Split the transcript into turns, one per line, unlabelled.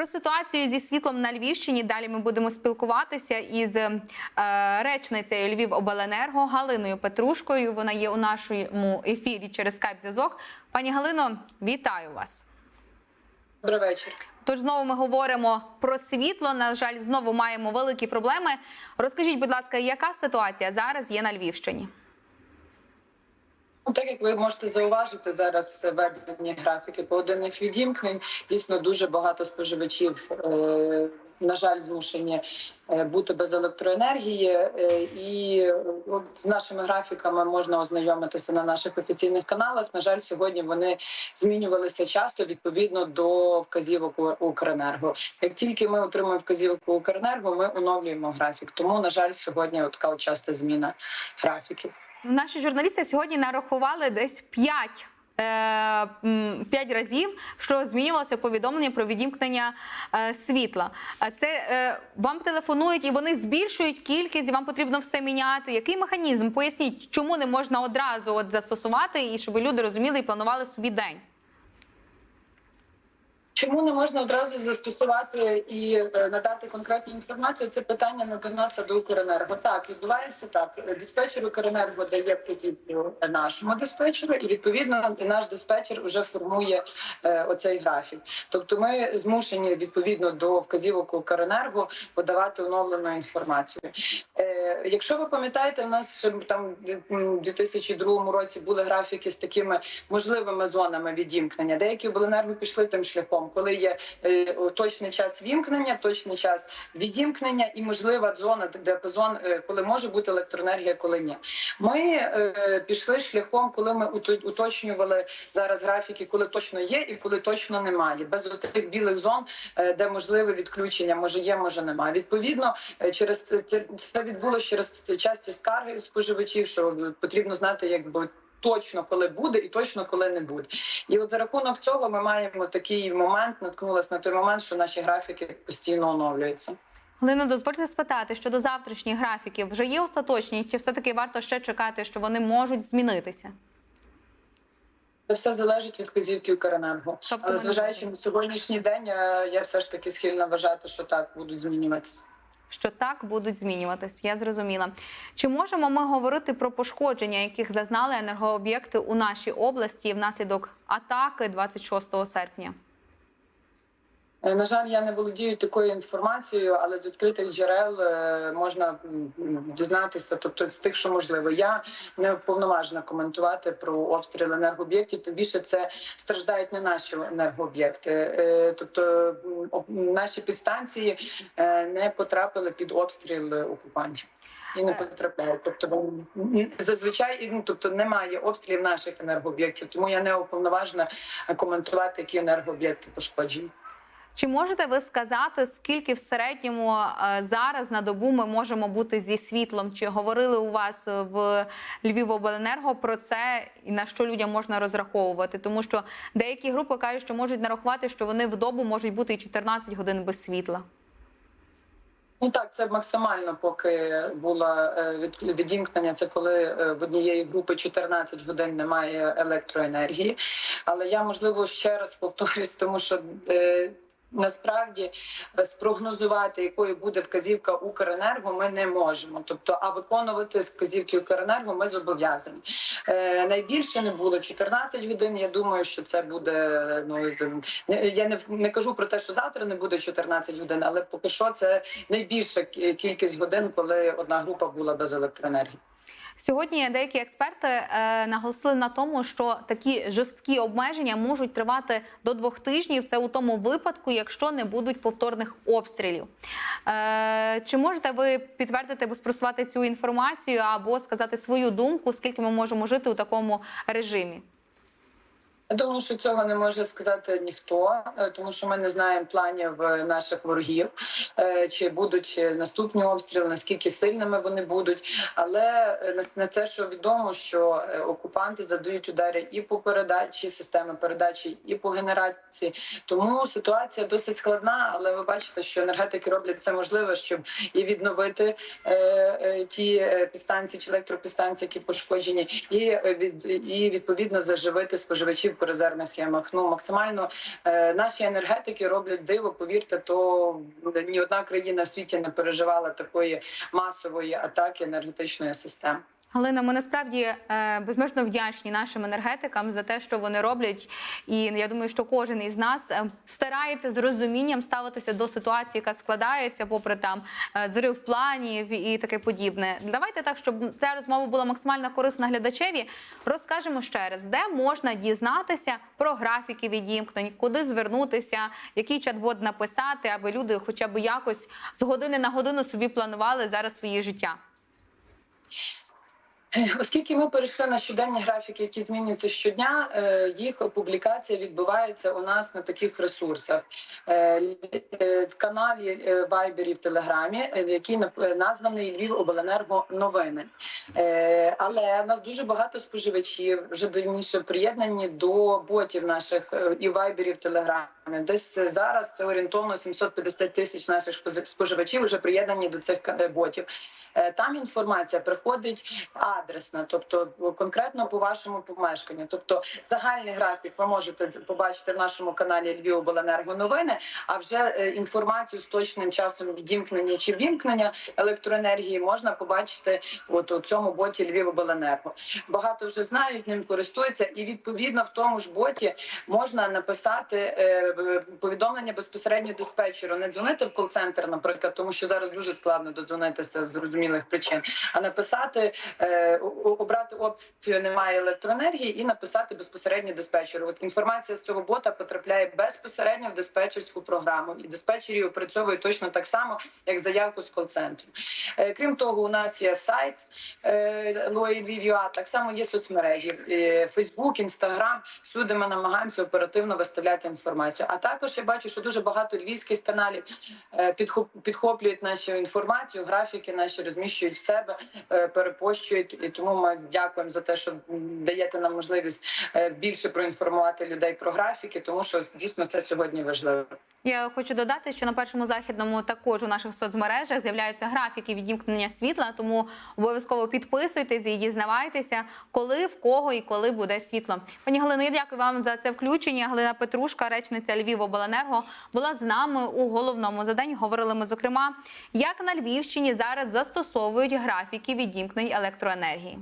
Про ситуацію зі світлом на Львівщині далі ми будемо спілкуватися із е, речницею Львів Обленерго Галиною Петрушкою. Вона є у нашому ефірі через скайп-зв'язок. Пані Галино, вітаю вас.
Добрий вечір.
Тож знову ми говоримо про світло. На жаль, знову маємо великі проблеми. Розкажіть, будь ласка, яка ситуація зараз є на Львівщині?
Ну, так як ви можете зауважити, зараз ведені графіки поодинних відімкнень. Дійсно, дуже багато споживачів, е, на жаль, змушені е, бути без електроенергії, е, і з нашими графіками можна ознайомитися на наших офіційних каналах. На жаль, сьогодні вони змінювалися часто відповідно до вказівок Укренерго. Як тільки ми отримуємо вказівку Укренерго, ми оновлюємо графік. Тому, на жаль, сьогодні така часта зміна графіків.
Наші журналісти сьогодні нарахували десь 5 П'ять разів, що змінювалося повідомлення про відімкнення е, світла. А Це е, вам телефонують і вони збільшують кількість. і Вам потрібно все міняти. Який механізм? Поясніть, чому не можна одразу от застосувати і щоб люди розуміли і планували собі день.
Чому не можна одразу застосувати і е, надати конкретну інформацію? Це питання не до нас, до Укренерго. Так відбувається так. Диспетчер Укренерго дає вказівку нашому диспетчеру, і відповідно наш диспетчер вже формує е, оцей графік. Тобто, ми змушені відповідно до вказівок Укренерго подавати оновлену інформацію. Е, якщо ви пам'ятаєте, в нас там у 2002 році були графіки з такими можливими зонами відімкнення. Деякі обленерго пішли тим шляхом, коли є е, точний час вімкнення, точний час відімкнення і можлива зона діапазон, е, коли може бути електроенергія, коли ні. Ми е, пішли шляхом, коли ми уто- уточнювали зараз графіки, коли точно є і коли точно немає, без тих білих зон, де можливе відключення, може є, може немає. Відповідно, через це відбулося через часті скарги споживачів, що потрібно знати, якби. Точно коли буде, і точно коли не буде, і от за рахунок цього ми маємо такий момент. Наткнулися на той момент, що наші графіки постійно оновлюються.
Галино, дозвольте спитати щодо завтрашніх графіків. Вже є остаточні, чи все таки варто ще чекати, що вони можуть змінитися?
Це все залежить від вказівки Укренерго.
Тобто
Але зважаючи на сьогоднішній день, е, я все ж таки схильна вважати, що так будуть змінюватися.
Що так будуть змінюватись. Я зрозуміла. Чи можемо ми говорити про пошкодження, яких зазнали енергооб'єкти у нашій області внаслідок атаки 26 серпня?
Е, На жаль, я не володію такою інформацією, але з відкритих джерел е, можна дізнатися, тобто з тих, що можливо. Я не вповноважена коментувати про обстріл енергооб'єктів. Тим більше це страждають не наші енергооб'єкти. Е, Тобто наші підстанції не потрапили під обстріл окупантів. І не потрапляють. Тобто зазвичай ну, тобто немає обстрілів наших енергооб'єктів, тому я не уповноважена коментувати, які енергооб'єкти пошкоджені.
Чи можете ви сказати, скільки в середньому е, зараз на добу ми можемо бути зі світлом? Чи говорили у вас в Львівобленерго про це і на що людям можна розраховувати? Тому що деякі групи кажуть, що можуть нарахувати, що вони в добу можуть бути і 14 годин без світла.
Ну так, це максимально, поки було е, відімкнення. Це коли е, в однієї групи 14 годин немає електроенергії. Але я можливо ще раз повторюсь, тому що. Насправді е, спрогнозувати, якою буде вказівка Укренерго, ми не можемо. Тобто, а виконувати вказівки Укренерго ми зобов'язані. Е, найбільше не було 14 годин. Я думаю, що це буде ну я не, не кажу про те, що завтра не буде 14 годин, але поки що це найбільша кількість годин, коли одна група була без електроенергії.
Сьогодні деякі експерти е, наголосили на тому, що такі жорсткі обмеження можуть тривати до двох тижнів. Це у тому випадку, якщо не будуть повторних обстрілів. Е, чи можете ви підтвердити або спростувати цю інформацію або сказати свою думку, скільки ми можемо жити у такому режимі?
Я думаю, що цього не може сказати ніхто, е, тому що ми не знаємо планів е, наших ворогів, е, чи будуть наступні обстріли, наскільки сильними вони будуть. Але на- те, що відомо, що окупанти задають удари і по передачі системи передачі, і по генерації. Тому ситуація досить складна. Але ви бачите, що енергетики роблять це можливе, щоб і відновити ті підстанції чи електропідстанції, які пошкоджені, і і відповідно заживити споживачів по резервних схемах. Ну максимально е, наші енергетики роблять диво. Повірте, то ні одна країна в світі не переживала такої масової атаки енергетичної системи.
Галина, ми насправді е, безмежно вдячні нашим енергетикам за те, що вони роблять. І я думаю, що кожен із нас е, старається з розумінням ставитися до ситуації, яка складається, попри там е, зрив планів і таке подібне. Давайте так, щоб ця розмова була максимально корисна глядачеві. Розкажемо ще раз, де можна дізнатися про графіки відімкнень, куди звернутися, який чат-бот написати, аби люди, хоча б якось з години на годину собі планували зараз своє життя.
Оскільки ми перейшли на щоденні графіки, які змінюються щодня, е, їх публікація відбувається у нас на таких ресурсах. Е, е, каналі Вайбері в Телеграмі, який названий Львів Обленерго новини. Але нас дуже багато споживачів вже давніше приєднані до ботів наших і Вайбері в Телеграмі. Десь зараз це орієнтовно 750 тисяч наших споживачів вже приєднані до цих ботів. Там інформація приходить адресна, тобто конкретно по вашому помешканню. Тобто загальний графік ви можете побачити в нашому каналі Львівобленерго новини. А вже е, інформацію з точним часом відімкнення чи вімкнення електроенергії можна побачити от у цьому боті Львівобленерго. Багато вже знають, ним користуються, і відповідно в тому ж боті можна написати е, повідомлення безпосередньо диспетчеру, не дзвонити в кол-центр, наприклад, тому що зараз дуже складно додзвонитися з зрозумілих причин, а написати е, обрати опцію немає електроенергії і написати безпосередньо диспетчеру. От інформація з цього бота потрапляє безпосередньо в диспетчерську програму, і диспетчері опрацьовують точно так само, як заявку з кол-центру. Е, Крім того, у нас є сайт е, Лої.Львів.ua, так само є соцмережі е, Facebook, Instagram. Всюди ми намагаємося оперативно виставляти інформацію. А також я бачу, що дуже багато львівських каналів е, підхоплюють нашу інформацію, графіки наші розміщують в себе, е, перепощують. І тому ми дякуємо за те, що даєте нам можливість е, більше проінформувати людей про графіки, тому що дійсно це сьогодні важливо.
Я хочу додати, що на першому західному також у наших соцмережах з'являються графіки відімкнення світла, тому обов'язково підписуйтесь і дізнавайтеся, коли, в кого і коли буде світло. Пані Галино, я дякую вам за це включення. Галина Петрушка, речниця Львівобленерго, була з нами у головному заданні. Говорили ми зокрема, як на Львівщині зараз застосовують графіки відімкнень електроенергії. आहे